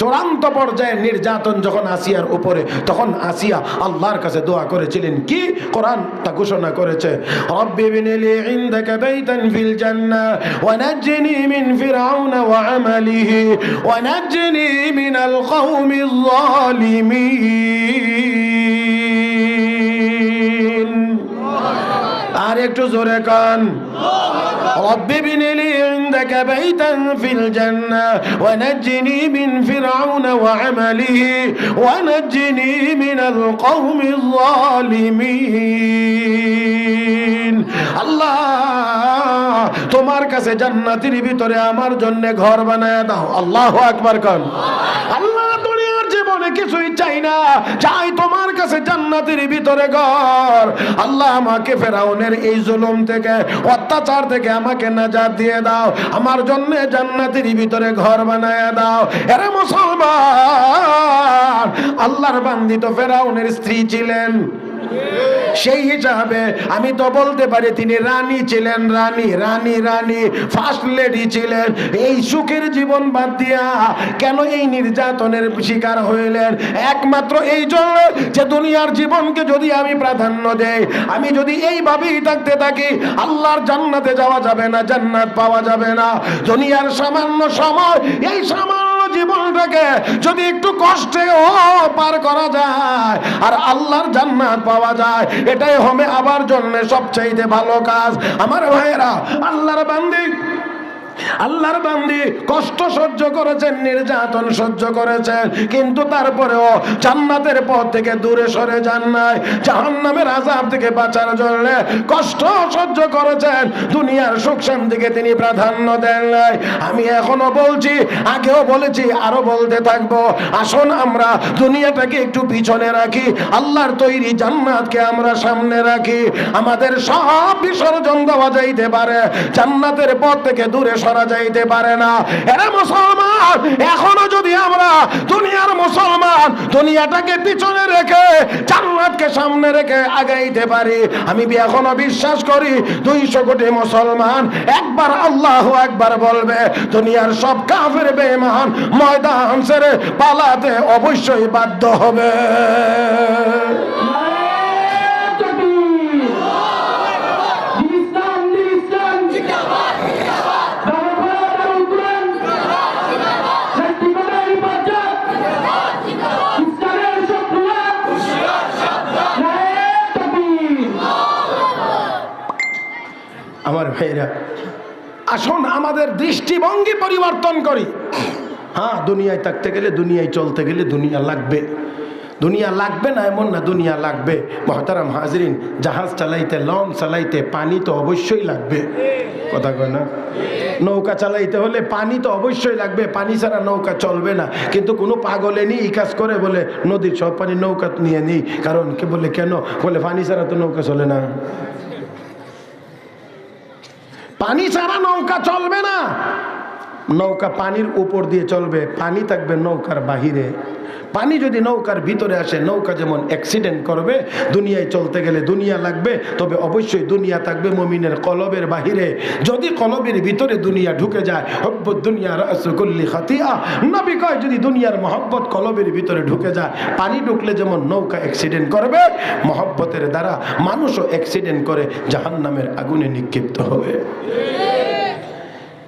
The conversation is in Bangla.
চূড়ান্ত পর্যায়ে নির্যাতন যখন আসিয়ার উপরে, তখন আসিয়া আল্লাহর কাছে দোয়া করেছিলেন, কি? কোরআন তা ঘোষণা করেছে ফিরাউন মিনাল আর একটু জোরে কান, রব্বি عندك بيتا في الجنة ونجني من فرعون وعمله ونجني من القوم الظالمين আল্লাহ তোমার কাছে জান্নাতের ভিতরে আমার জন্য ঘর বানায় দাও আল্লাহ আকবার কন আল্লাহ দুনিয়ার জীবনে কিছুই চাই না। চাই তোমার কাছে জান্নাতের ভিতরে ঘর। আল্লাহ আমাকে ফেরাউনের এই জুলুম থেকে, অত্যাচার থেকে আমাকে নাজাত দিয়ে দাও। আমার জন্য জান্নাতের ভিতরে ঘর বানায় দাও। এরে মুসলমান, আল্লাহর বান্দিত ফেরাউনের স্ত্রী ছিলেন। সেই হিসাবে আমি তো বলতে পারি তিনি রানী ছিলেন, রানী রানী রানী ফার্স্ট লেডি ছিলেন। এই সুখের জীবন বাদ দিয়া কেন এই নির্যাতনের শিকার হইলেন? একমাত্র এই জন্য যে দুনিয়ার জীবনকে যদি আমি প্রাধান্য দেই, আমি যদি এইভাবেই থাকতে থাকি, আল্লাহর জান্নাতে যাওয়া যাবে না, জান্নাত পাওয়া যাবে না। দুনিয়ার সামান্য সময়, এই সামান্য জীবনটাকে যদি একটু কষ্টে ও পার করা যায় আর আল্লাহর জান্নাত পাওয়া যায়, এটাই হবে আবার জন্য সবচাইতে ভালো কাজ। আমার ভাইয়েরা, আল্লাহর বান্দি আল্লাহর বান্দি কষ্ট সহ্য করেছেন নির্যাতন সহ্য করেছেন কিন্তু তারপরেও জান্নাতের পথ থেকে দূরে সরে যান নাই। জাহান্নামের আজাব থেকে বাঁচার জন্য কষ্ট সহ্য করেছেন, দুনিয়ার সুখ শান্তিকে তিনি প্রাধান্য দেন নাই। আমি এখনও বলছি, আগেও বলেছি, আরও বলতে থাকব। আসুন আমরা দুনিয়াটাকে একটু পিছনে রাখি, আল্লাহর তৈরি জান্নাতকে আমরা সামনে রাখি। আমাদের সব বিসর্জন দেওয়া যাইতে পারে, জান্নাতের পথ থেকে দূরে সরা যাইতে পারে না। এরা মুসলমান, এখনও যদি আমরা দুনিয়ার মুসলমান দুনিয়াটাকে পিছনে রেখে জান্নাতকে সামনে রেখে আগাইতে পারি, আমি এখনও বিশ্বাস করি? দুইশো কোটি মুসলমান একবার আল্লাহ একবার বলবে, দুনিয়ার সব কাফের বেমান ময়দান ছেড়ে পালাতে অবশ্যই বাধ্য হবে। আমার ভাইরা আসুন আমাদের দৃষ্টিভঙ্গি পরিবর্তন করি। হ্যাঁ দুনিয়ায় থাকতে গেলে দুনিয়ায় চলতে গেলে দুনিয়া লাগবে। দুনিয়া লাগবে না এমন না দুনিয়া লাগবে। মহতারাম হাজরিন, জাহাজ চালাইতে, লঞ্চ চালাইতে পানি তো অবশ্যই লাগবে। কথা কয় না? নৌকা চালাইতে হলে পানি তো অবশ্যই লাগবে। পানি ছাড়া নৌকা চলবে না। কিন্তু কোনো পাগলে নিয়ে এই কাজ করে বলে, নদীর সব পানি নৌকা নিয়ে নিই। কারণ কে বলে, কেন? বলে, পানি ছাড়া তো নৌকা চলে না। পানি ছাড়া নৌকা চলবে না। নৌকা পানির উপর দিয়ে চলবে, পানি থাকবে নৌকার বাহিরে। পানি যদি নৌকার ভিতরে আসে, নৌকা যেমন অ্যাক্সিডেন্ট করবে, দুনিয়ায় চলতে গেলে দুনিয়া লাগবে, তবে অবশ্যই দুনিয়া থাকবে মমিনের কলবের বাহিরে। যদি কলবের ভিতরে দুনিয়া ঢুকে যায় হব্বত দুনিয়া রসগল্লি খাতিয়া। নবী কয়, যদি দুনিয়ার মহব্বত কলবের ভিতরে ঢুকে যায়, পানি ঢুকলে যেমন নৌকা অ্যাক্সিডেন্ট করবে, মহব্বতের দ্বারা মানুষও অ্যাক্সিডেন্ট করে, জাহান্নামের আগুনে নিক্ষিপ্ত হবে।